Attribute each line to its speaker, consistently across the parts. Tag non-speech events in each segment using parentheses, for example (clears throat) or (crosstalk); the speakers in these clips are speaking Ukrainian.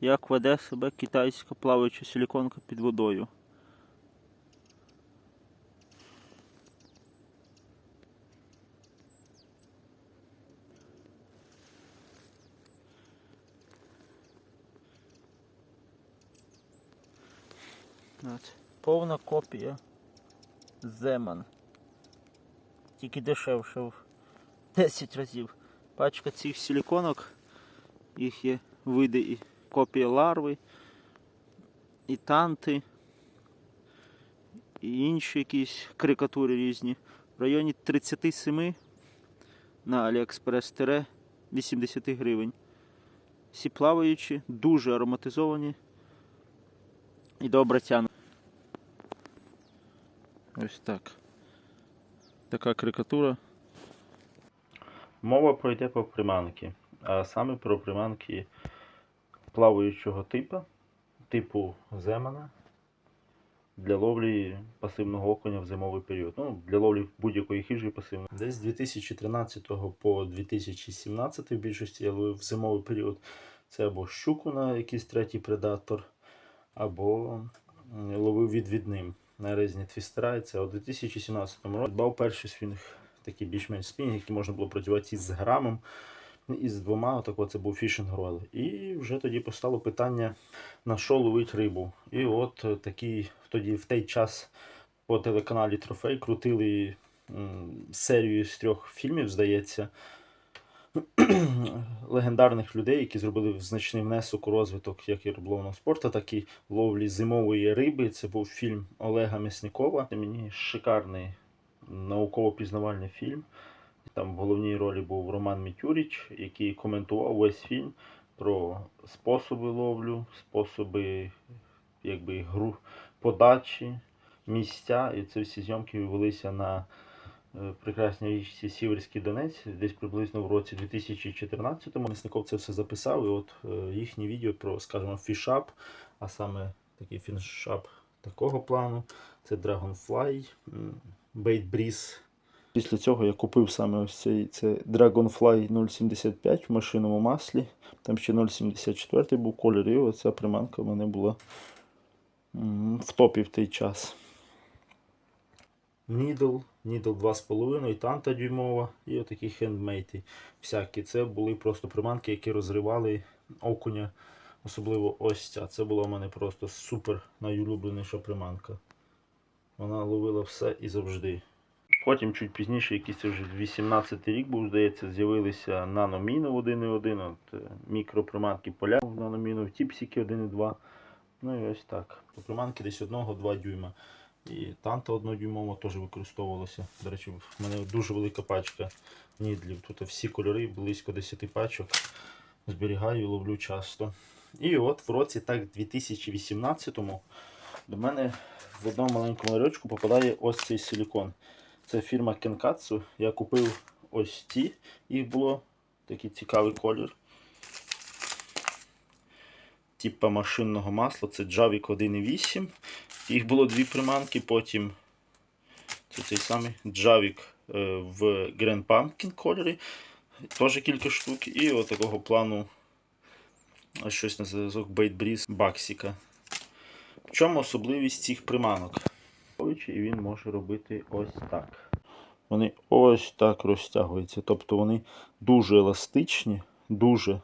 Speaker 1: як веде себе китайська плаваюча силіконка під водою. Повна копія Земан. Тільки дешевше в 10 разів. Пачка цих силіконок, їх є види і копія ларви, і танти, і інші якісь карикатури різні. В районі 37 на AliExpress 80 гривень. Всі плаваючі, дуже ароматизовані і добре тянуть. Ось так. Така карикатура. Мова пройде про приманки, а саме про приманки плаваючого типу, типу земана для ловлі пасивного окуня в зимовий період. Ну, для ловлі будь-якої хижі пасивної. Десь з 2013 по 2017 в більшості я ловив в зимовий період. Це або щуку на якийсь третій предатор, або ловив відвідним на різні твістера. Це у 2017 році дбав перший свінг, такий більш-менш спінг, який можна було працювати із грамом, і з двома. Отако це був фішинг рол. І вже тоді постало питання, на що ловить рибу. І от е, такий тоді в той час по телеканалі Трофей крутили серію з трьох фільмів, здається. (clears throat) легендарних людей, які зробили значний внесок у розвиток як і риболовного спорту, так і ловлі зимової риби. Це був фільм Олега Мясникова. Це мені шикарний науково-пізнавальний фільм. Там в головній ролі був Роман Мітюріч, який коментував весь фільм про способи ловлю, способи якби, гру подачі, місця. І це всі зйомки велися на е, прекрасній річці Сіверський Донець, десь приблизно в році 2014-му. Мясников це все записав, і от е, їхнє відео про, скажімо, фішап, а саме такий фішап такого плану. Це Dragonfly, Bait Breeze. Після цього я купив саме ось цей це Dragonfly 075 в машинному маслі. Там ще 0,74 був колір, і оця приманка в мене була в топі в той час. Needle, Needle 2,5, танта дюймова і отакі хендмейти всякі. Це були просто приманки, які розривали окуня. Особливо ось ця. Це була в мене просто супер найулюбленіша приманка. Вона ловила все і завжди. Потім чуть пізніше, якийсь вже 18 рік був, здається, з'явилися наноміни 1.1, от, е, мікроприманки поля в наноміну, тіпсіки 1.2. Ну і ось так. Приманки десь 1-2 дюйма. І танта однодюймова теж використовувалася. До речі, в мене дуже велика пачка нідлів. Тут всі кольори, близько 10 пачок. Зберігаю і ловлю часто. І от в році так 2018-му до мене в одному маленькому ларьочку попадає ось цей силікон. Це фірма Kenkatsu. Я купив ось ці. Їх було такий цікавий колір. Типа машинного масла. Це Javik 1.8. Їх було дві приманки, потім це цей самий Javik е, в Grand Pumpkin кольорі. Теж кілька штук. І от такого плану щось на зв'язок Breeze Баксіка. В чому особливість цих приманок? І він може робити ось так. Вони ось так розтягуються. Тобто вони дуже еластичні, дуже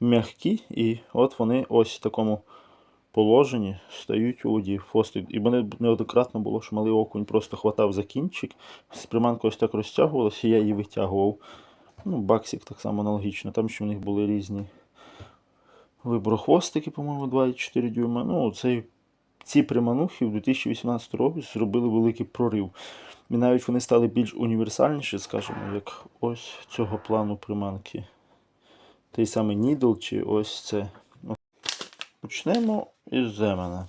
Speaker 1: м'які, і от вони ось в такому положенні стають у воді. Хвостик. І мене неоднократно було, що малий окунь просто хватав за кінчик, приманка ось так розтягувалася, і я її витягував. Ну, баксик так само аналогічно. Там ще в них були різні виброхвостики, по-моєму, 2,4 дюйма. Ну, цей, ці приманухи в 2018 році зробили великий прорив. І навіть вони стали більш універсальніші, скажімо, як ось цього плану приманки. Той самий Needle чи ось це. Почнемо із Земена.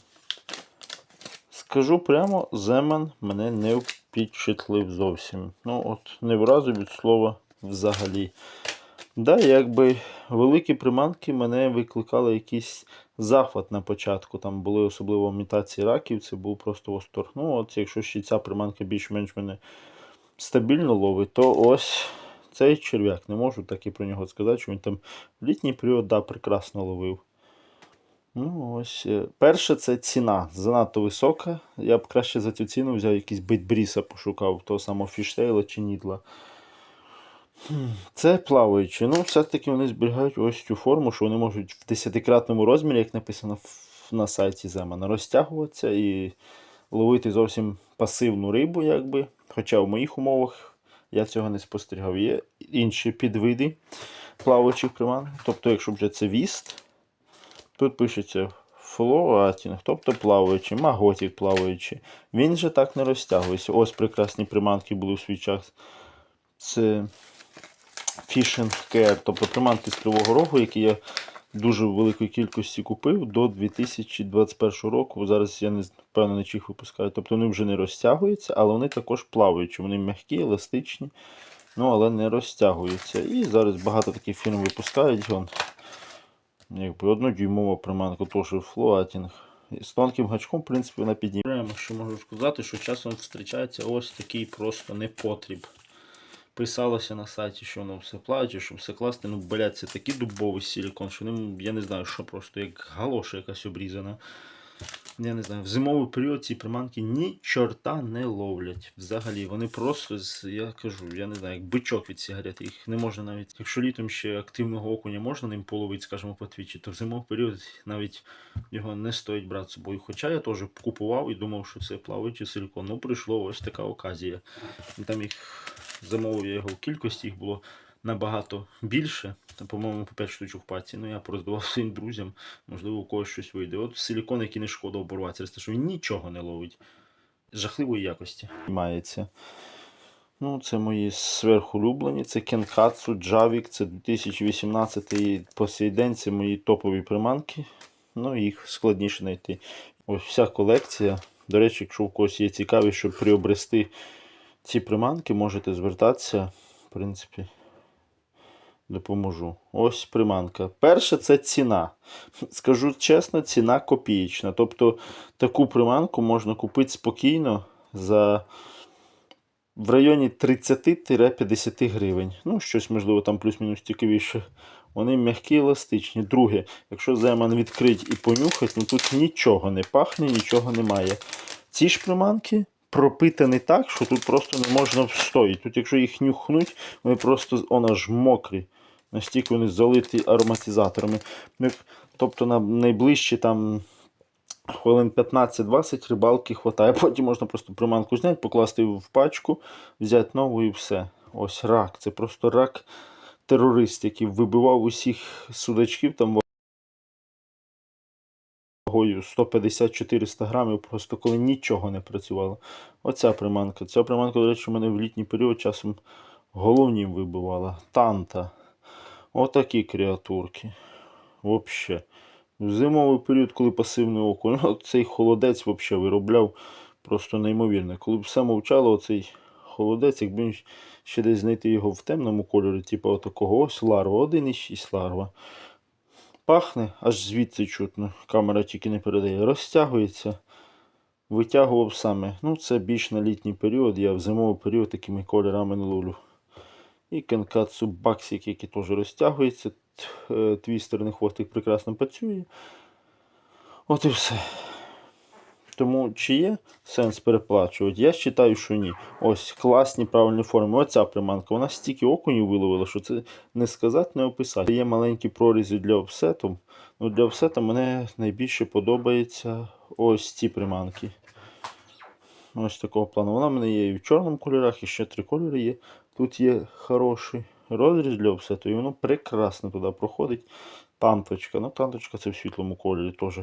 Speaker 1: Скажу прямо, Земен мене не впечатлив зовсім. Ну, от не вразив від слова взагалі. Да, якби великі приманки мене викликали якийсь захват на початку. Там були особливо імітації раків, це був просто восторг. Ну, от якщо ще ця приманка більш-менш мене стабільно ловить, то ось цей черв'як. Не можу так і про нього сказати, що він там в літній період да, прекрасно ловив. Ну, ось. е, Перше, це ціна. Занадто висока. Я б краще за цю ціну взяв якийсь битбріса пошукав, того самого фіштейла чи нідла. Це плаваючі. Ну, все-таки вони зберігають ось цю форму, що вони можуть в десятикратному розмірі, як написано на сайті Земана, розтягуватися і ловити зовсім пасивну рибу, якби. Хоча в моїх умовах я цього не спостерігав. Є інші підвиди плаваючих приманок. Тобто, якщо вже це віст, тут пишеться флоатінг, тобто плаваючий, маготік плаваючий. Він же так не розтягується. Ось прекрасні приманки були в свій час. Це Fishing Care, тобто приманки з Кривого Рогу, які я дуже великій кількості купив до 2021 року. Зараз я не впевнений, чи їх випускаю. Тобто вони вже не розтягуються, але вони також плаваючі. Вони м'які, еластичні, ну але не розтягуються. І зараз багато таких фірм випускають. Вон, якби однодюймова приманка, теж флоатінг. З тонким гачком, в принципі, вона піднімає. Що можу сказати, що часом зустрічається ось такий просто непотріб. Писалося на сайті, що воно все плаває, що все класне. Ну, блядь, це такий дубовий силікон, що ним, я не знаю, що просто, як галоша якась обрізана. Я не знаю, в зимовий період ці приманки ні чорта не ловлять. Взагалі, вони просто, я кажу, я не знаю, як бичок від сигарет. Їх не можна навіть. Якщо літом ще активного окуня можна ним половити, скажімо, по твічі, то в зимовий період навіть його не стоїть брати з собою. Хоча я теж купував і думав, що це плаваючий силікон. Ну, прийшло ось така оказія. Там їх замовив я його в кількості, їх було набагато більше. По-моєму, по 5 штучок в паці. Ну, я пороздавав (laughs) своїм друзям, можливо, у когось щось вийде. От силікон, який не шкода оборватися, через те, що він нічого не ловить. Жахливої якості. Мається. Ну, це мої сверхулюблені. Це Кенкатсу, Джавік, це 2018 і по сей день це мої топові приманки. Ну, їх складніше знайти. Ось вся колекція. До речі, якщо у когось є цікавість, щоб приобрести ці приманки, можете звертатися. В принципі, допоможу. Ось приманка. Перше це ціна. Скажу чесно, ціна копієчна. Тобто таку приманку можна купити спокійно за в районі 30-50 гривень. Ну, щось, можливо, там плюс-мінус цікавіше. Вони м'які, еластичні. Друге, якщо земан відкрить і понюхать, ну тут нічого не пахне, нічого немає. Ці ж приманки пропитані так, що тут просто не можна встояти. Тут, якщо їх нюхнуть, вони просто он аж мокрі. Настільки вони залиті ароматизаторами. Тобто на найближчі там хвилин 15-20 рибалки хватає. (laughs) Потім можна просто приманку зняти, покласти в пачку, взяти нову і все. Ось рак. Це просто рак терорист, який вибивав усіх судачків там вагою 150-400 грамів, просто коли нічого не працювало. Оця приманка. Ця приманка, до речі, у мене в літній період часом головнім вибивала. Танта. Отакі креатурки. Вообще. В зимовий період, коли пасивний окунь, ну, цей холодець взагалі виробляв просто неймовірно. Коли б все мовчало, оцей холодець, якби ще десь знайти його в темному кольорі, типу отакого ось ларва, 1,6 ларва. Пахне, аж звідси чутно. Камера тільки не передає. Розтягується. Витягував саме. Ну, це більш на літній період. Я в зимовий період такими кольорами не ловлю. І кенкацу баксик, який теж розтягується. Твістер не хвостик прекрасно працює. От і все. Тому чи є сенс переплачувати? Я вважаю, що ні. Ось класні правильні форми. Оця приманка. Вона стільки окунів виловила, що це не сказати, не описати. Є маленькі прорізи для офсету. Ну, для офсета мене найбільше подобається ось ці приманки. Ось такого плану. Вона в мене є і в чорному кольорах, і ще три кольори є. Тут є хороший розріз для офсету, і воно прекрасно туди проходить. Танточка. Ну, танточка це в світлому кольорі теж.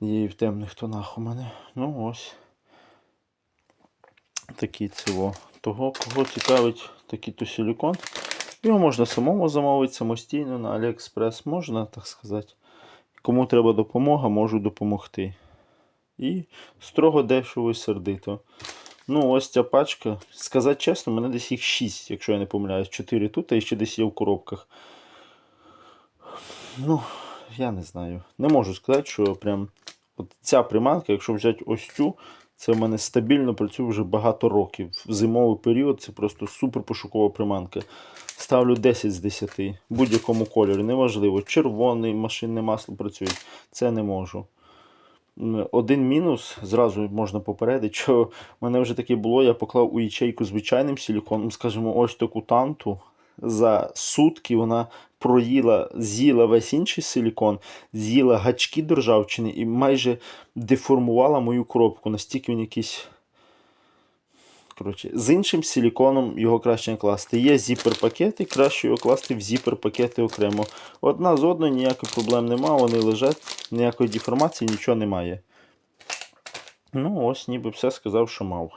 Speaker 1: Є і в темних тонах у мене. Ну ось. Такий цього. Того, кого цікавить такий то силікон. Його можна самому замовити самостійно на AliExpress, можна так сказати. Кому треба допомога, можу допомогти. І строго дешево і сердито. Ну, ось ця пачка. Сказати чесно, мене десь їх 6, якщо я не помиляюсь. 4 тут, а ще десь є в коробках. Ну, я не знаю. Не можу сказати, що прям от ця приманка, якщо взяти ось цю, Це в мене стабільно працює вже багато років. В зимовий період це просто супер пошукова приманка. Ставлю 10 з 10 в будь-якому кольорі, неважливо. Червоний, машинне масло працює. Це не можу. Один мінус, зразу можна попередити, що в мене вже таке було, я поклав у ячейку звичайним силіконом, скажімо, ось таку танту. За сутки вона проїла, з'їла весь інший силікон, з'їла гачки до ржавчини і майже деформувала мою коробку. Настільки він якийсь. Коротше, з іншим силіконом його краще не класти. Є зіпер-пакети, краще його класти в зіпер-пакети окремо. Одна з одної ніяких проблем нема, вони лежать, ніякої деформації, нічого немає. Ну, ось ніби все сказав, що мав.